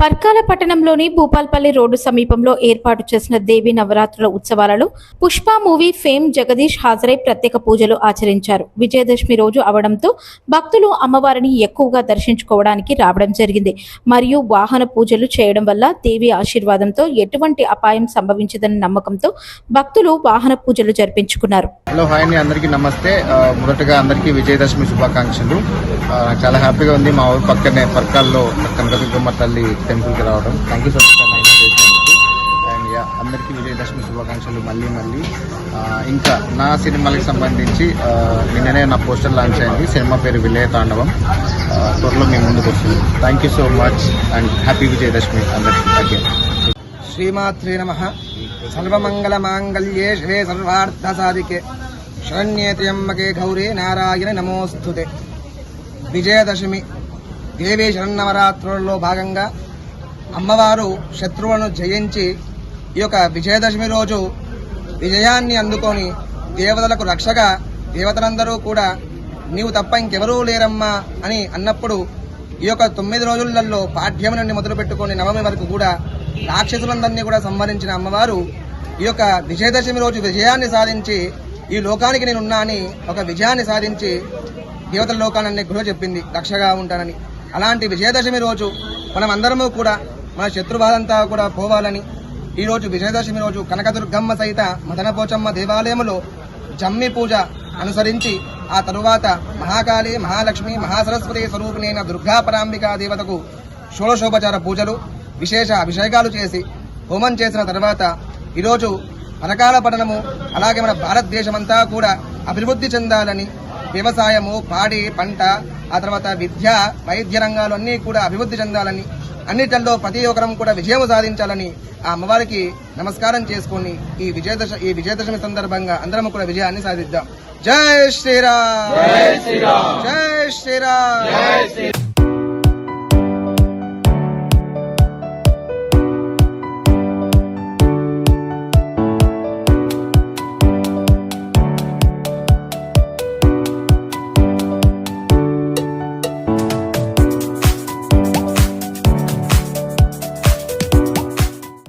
పర్కాల పట్టణంలోని భూపాల్పల్లి రోడ్డు సమీపంలో ఏర్పాటు చేసిన దేవి నవరాత్రుల ఉత్సవాలలో పుష్ప మూవీ ఫేమ్ జగదీష్ హాజరై ప్రత్యేక పూజలు ఆచరించారు. విజయదశమి రోజు అవడంతో భక్తులు అమ్మవారిని ఎక్కువగా దర్శించుకోవడానికి రావడం జరిగింది. మరియు వాహన పూజలు చేయడం వల్ల దేవి ఆశీర్వాదంతో ఎటువంటి అపాయం సంభవించదన్న నమ్మకంతో భక్తులు వాహన పూజలు జరిపించుకున్నారు. హలో హాయ్ అండి. అందరికీ నమస్తే. మొదటగా అందరికీ విజయదశమి శుభాకాంక్షలు. చాలా హ్యాపీగా ఉంది. మా ఊరు పక్కనే పర్కాల్లో కనకదుర్గమ్మ తల్లి టెంపుల్కి రావడం thank you so much and ya అందరికీ విజయదశమి శుభాకాంక్షలు మళ్ళీ మళ్ళీ. ఇంకా నా సినిమాలకు సంబంధించి నిన్ననే నా పోస్టర్ లాంచ్ అయింది. సినిమా పేరు విలయ తాండవం. త్వరలో మేము ముందుకు వస్తుంది. Thank you so much and happy Vijayadashami అందరికీ. అగైన్ శ్రీమాత్రే నమ. సర్వమంగళ మాంగళ్యే శివే సర్వార్థ సాధికే. శరణ్యే త్ర్యంబకే గౌరే నారాయణ నమోస్తుతే. విజయదశమి. దేవీ శరన్నవరాత్రులలో భాగంగా అమ్మవారు శత్రువులను జయించి ఈ యొక్క విజయదశమి రోజు విజయాన్ని అందుకొని దేవతలకు రక్షగా దేవతలందరూ కూడా నీవు తప్ప ఇంకెవరూ లేరమ్మా అని అన్నప్పుడు ఈ యొక్క తొమ్మిది రోజులలో పాఠ్యం నుండి మొదలు పెట్టుకొని నవమి వరకు కూడా రాక్షసులందరినీ కూడా సంహరించిన అమ్మవారు ఈ యొక్క విజయదశమి రోజు విజయాన్ని సాధించి ఈ లోకానికి నేనున్నా అని ఒక విజయాన్ని సాధించి దేవతల లోకాలన్నీ కూడా చెప్పింది రక్షగా ఉంటానని. అలాంటి విజయదశమి రోజు మనం అందరము కూడా మన శత్రువాదంతా కూడా పోవాలని ఈరోజు విజయదశమి రోజు కనకదుర్గమ్మ సహిత మదనపోచమ్మ దేవాలయంలో జమ్మి పూజ అనుసరించి ఆ తరువాత మహాకాళి మహాలక్ష్మి మహాసరస్వతి స్వరూపిణైన దుర్గా పరాంబికా దేవతకు షోడశోపచార పూజలు విశేష అభిషేకాలు చేసి హోమం చేసిన తర్వాత ఈరోజు పరకాల పఠనము అలాగే మన భారతదేశమంతా కూడా అభివృద్ధి చెందాలని వ్యవసాయము పాడి పంట ఆ తర్వాత విద్య వైద్య రంగాలు అన్నీ కూడా అభివృద్ధి చెందాలని అన్నిటిలో ప్రతి ఒక్కరం కూడా విజయం సాధించాలని ఆ అమ్మవారికి నమస్కారం చేసుకొని ఈ విజయదశ ఈ విజయదశమి సందర్భంగా అందరం కూడా విజయాన్ని సాధిద్దాం. జై శ్రీరామ్! జై శ్రీరామ్!